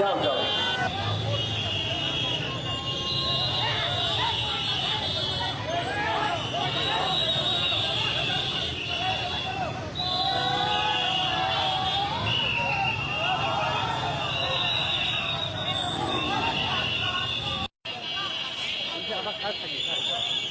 যাও যাও খারাপ থাকি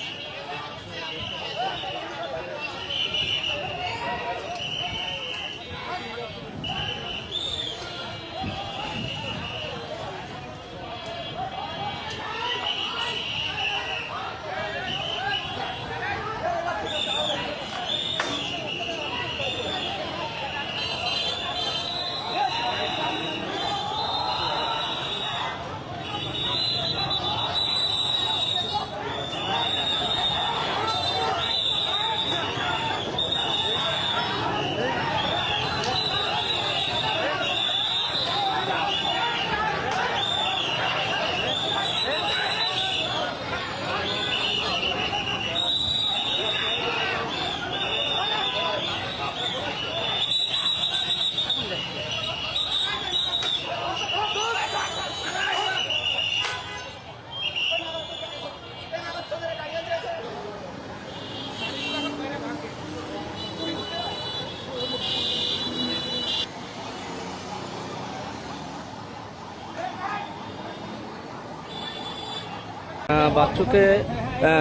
বাচ্চুকে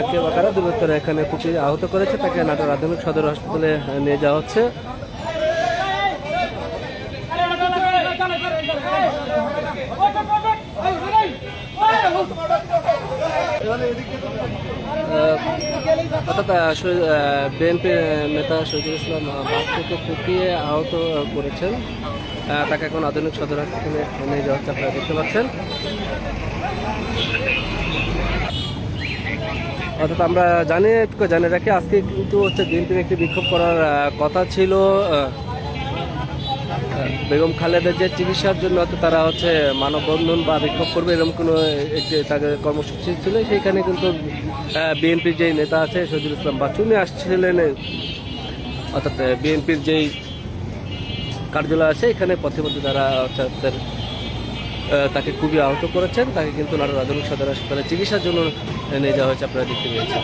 কেউ বা কারা দুর্বৃত্তরা এখানে কুপিয়ে আহত করেছে তাকে নাটোর আধুনিক সদর হাসপাতালে নিয়ে যাওয়া হচ্ছে অর্থাৎ বিএনপি নেতা শহীদুল ইসলাম বাচ্চুকে কুপিয়ে আহত করেছেন। তাকে এখন আধুনিক সদর হাসপাতালে নিয়ে যাওয়া হচ্ছে আপনারা দেখতে পাচ্ছেন। অর্থাৎ, আমরা জানি জানি রাখি, আজকে কিন্তু হচ্ছে বিএনপির একটি বিক্ষোভ করার কথা ছিল বেগম খালেদের যে চিকিৎসার জন্য তারা হচ্ছে মানববন্ধন বা বিক্ষোভ করবে, এরকম কোনো একটি তাদের কর্মসূচি ছিল। সেইখানে কিন্তু বিএনপির যেই নেতা আছে শহীদুল ইসলাম বাচ্চু আসছিলেন, অর্থাৎ বিএনপির যেই কার্যালয় আছে, এখানে পথে পথে তারা অর্থাৎ তাকে খুবই আহত করেছেন। তাকে কিন্তু নাটোর আধুনিক সদর হাসপাতালে চিকিৎসার জন্য নিয়ে যাওয়া হয়েছে, আপনারা দেখতে পেয়েছেন।